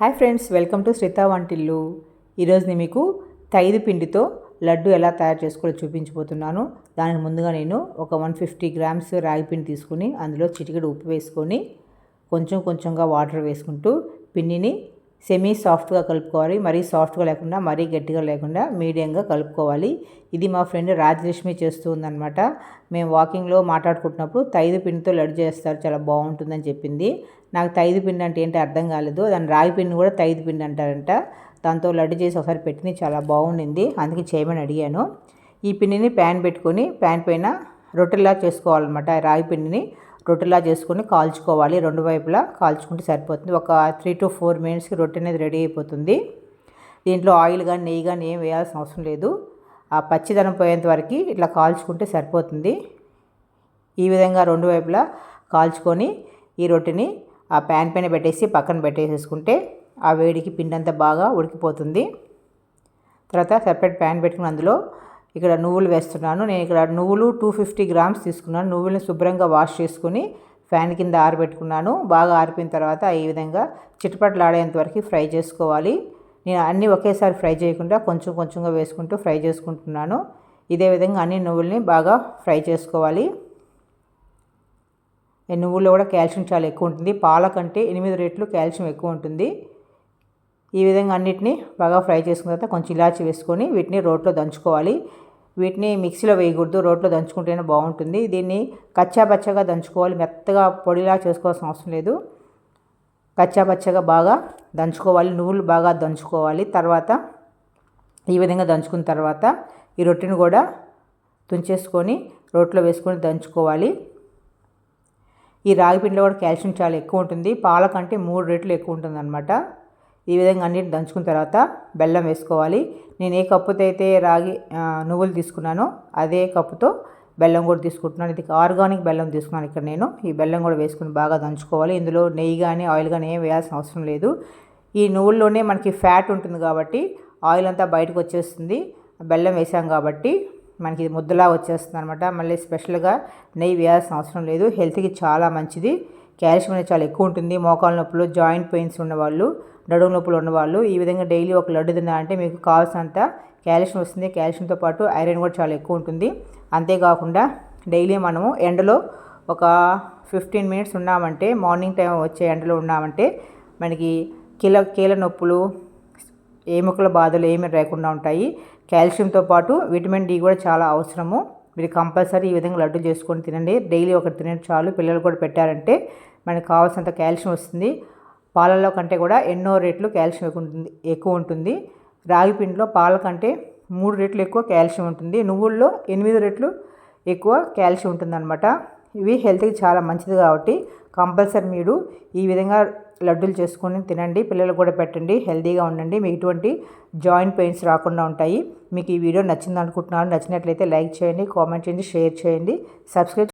Hi friends welcome to Sritha Vantillu. ఈరోజు నేను మీకు తైదు పిండితో లడ్డు ఎలా తయారు చేసుకోవాలో చూపించబోతున్నాను. దానికి ముందుగా నేను ఒక వన్ ఫిఫ్టీ గ్రామ్స్ రాగి పిండి తీసుకుని అందులో చిటికెడు ఉప్పు వేసుకొని కొంచెం కొంచెంగా వాటర్ వేసుకుంటూ పిండిని సెమీ సాఫ్ట్గా కలుపుకోవాలి మరీ సాఫ్ట్గా లేకుండా మరీ గట్టిగా లేకుండా మీడియంగా కలుపుకోవాలి. ఇది మా ఫ్రెండ్ రాజలక్ష్మి చేస్తూ ఉందనమాట మేము వాకింగ్లో మాట్లాడుకుంటున్నప్పుడు తైదు పిండితో లడ్డు చేస్తారు చాలా బాగుంటుందని చెప్పింది. నాకు తైదు పిండి అంటే ఏంటి అర్థం కాలేదు. దాని రాగి పిండి కూడా తైదు పిండి అంటారంట. దాంతో లడ్డు చేసి ఒకసారి పెట్టింది చాలా బాగుండింది. అందుకే చేయమని అడిగాను. ఈ పిండిని ప్యాన్ పెట్టుకొని ప్యాన్ పైన రొట్టెలా చేసుకోవాలన్నమాట రాగి పిండిని. రొట్టెలా చేసుకొని కాల్చుకోవాలి. రెండు వైపులా కాల్చుకుంటే సరిపోతుంది. ఒక త్రీ టు ఫోర్ మినిట్స్కి రొట్టె అనేది రెడీ అయిపోతుంది. దీంట్లో ఆయిల్ కానీ నెయ్యి కానీ ఏం వేయాల్సిన అవసరం లేదు. ఆ పచ్చిదనం పోయేంత వరకు ఇట్లా కాల్చుకుంటే సరిపోతుంది. ఈ విధంగా రెండు వైపులా కాల్చుకొని ఈ రొట్టెని ఆ ప్యాన్ పైన పెట్టేసి పక్కన పెట్టేసేసుకుంటే ఆ వేడికి పిండి అంతా బాగా ఉడికిపోతుంది. తర్వాత సెపరేట్ ప్యాన్ పెట్టుకుని అందులో ఇక్కడ నువ్వులు వేస్తున్నాను. నేను ఇక్కడ నువ్వులు టూ ఫిఫ్టీ గ్రామ్స్ తీసుకున్నాను. నువ్వులను శుభ్రంగా వాష్ చేసుకుని ఫ్యాన్ కింద ఆరబెట్టుకున్నాను. బాగా ఆరిపోయిన తర్వాత ఈ విధంగా చిటపట్లాడేంత వరకు ఫ్రై చేసుకోవాలి. నేను అన్నీ ఒకేసారి ఫ్రై చేయకుండా కొంచెం కొంచెంగా వేసుకుంటూ ఫ్రై చేసుకుంటున్నాను. ఇదే విధంగా అన్ని నువ్వుల్ని బాగా ఫ్రై చేసుకోవాలి. నువ్వుల్లో కూడా కాల్షియం చాలా ఎక్కువ ఉంటుంది. పాల కంటే ఎనిమిది రెట్లు కాల్షియం ఎక్కువ ఉంటుంది. ఈ విధంగా అన్నిటిని బాగా ఫ్రై చేసుకున్న తర్వాత కొంచెం ఇలాచి వేసుకొని వీటిని రోట్లో దంచుకోవాలి. వీటిని మిక్సీలో వేయకూడదు రోట్లో దంచుకుంటేనే బాగుంటుంది. దీన్ని కచ్చాపచ్చగా దంచుకోవాలి. మెత్తగా పొడిలా చేసుకోవాల్సిన అవసరం లేదు. కచ్చాపచ్చగా బాగా దంచుకోవాలి. నువ్వులు బాగా దంచుకోవాలి. తర్వాత ఈ విధంగా దంచుకున్న తర్వాత ఈ రొట్టెని కూడా తుంచేసుకొని రోట్లో వేసుకొని దంచుకోవాలి. ఈ రాగి పిండిలో కూడా కాల్షియం చాలా ఎక్కువ ఉంటుంది. పాల కంటే మూడు రెట్లు ఎక్కువ ఉంటుంది అనమాట ఈ విధంగా అన్నిటిని దంచుకున్న తర్వాత బెల్లం వేసుకోవాలి. నేను ఏ కప్పుతో అయితే రాగి నువ్వులు తీసుకున్నానో అదే కప్పుతో బెల్లం కూడా తీసుకుంటున్నాను. ఇది ఆర్గానిక్ బెల్లం తీసుకున్నాను ఇక్కడ నేను. ఈ బెల్లం కూడా వేసుకుని బాగా దంచుకోవాలి. ఇందులో నెయ్యి కానీ ఆయిల్ కానీ ఏం వేయాల్సిన అవసరం లేదు. ఈ నువ్వుల్లోనే మనకి ఫ్యాట్ ఉంటుంది కాబట్టి ఆయిల్ అంతా బయటకు వచ్చేస్తుంది. బెల్లం వేసాం కాబట్టి మనకి ఇది ముద్దలా వచ్చేస్తుంది అనమాట మళ్ళీ స్పెషల్గా నెయ్యి వేయాల్సిన అవసరం లేదు. హెల్త్కి చాలా మంచిది. కాల్షియం అనేది చాలా ఎక్కువ ఉంటుంది. మోకాల నొప్పులు జాయింట్ పెయిన్స్ ఉన్నవాళ్ళు నడుము నొప్పులు ఉన్నవాళ్ళు ఈ విధంగా డైలీ ఒక లడ్డు తిన్నారంటే మీకు కావాల్సినంత కాల్షియం వస్తుంది. కాల్షియంతో పాటు ఐరన్ కూడా చాలా ఎక్కువ ఉంటుంది. అంతేకాకుండా డైలీ మనము ఎండలో ఒక ఫిఫ్టీన్ మినిట్స్ ఉన్నామంటే మార్నింగ్ టైం వచ్చే ఎండలో ఉన్నామంటే మనకి కీల కీల నొప్పులు ఎముకల బాధలు ఏమీ లేకుండా ఉంటాయి. కాల్షియంతో పాటు విటమిన్ డి కూడా చాలా అవసరము. మీరు కంపల్సరీ ఈ విధంగా లడ్డు చేసుకొని తినండి. డైలీ ఒకటి తినండి చాలు. పిల్లలు కూడా పెట్టారంటే మనకు కావాల్సినంత కాల్షియం వస్తుంది. పాలల్లో కంటే కూడా ఎన్నో రెట్లు కాల్షియం ఎక్కువ ఉంటుంది ఎక్కువ ఉంటుంది. రాగి పిండిలో పాల కంటే మూడు రెట్లు ఎక్కువ కాల్షియం ఉంటుంది. నువ్వుల్లో ఎనిమిది రెట్లు ఎక్కువ కాల్షియం ఉంటుందన్నమాట. ఇవి హెల్త్కి చాలా మంచిది కాబట్టి కంపల్సరీ మీరు ఈ విధంగా లడ్డూలు చేసుకొని తినండి పిల్లలకు కూడా పెట్టండి హెల్తీగా ఉండండి. మీకు ఎటువంటి జాయింట్ పెయిన్స్ రాకుండా ఉంటాయి. మీకు ఈ వీడియో నచ్చింది అనుకుంటున్నాను నచ్చినట్లయితే లైక్ చేయండి కామెంట్ చేయండి షేర్ చేయండి. సబ్స్క్రైబ్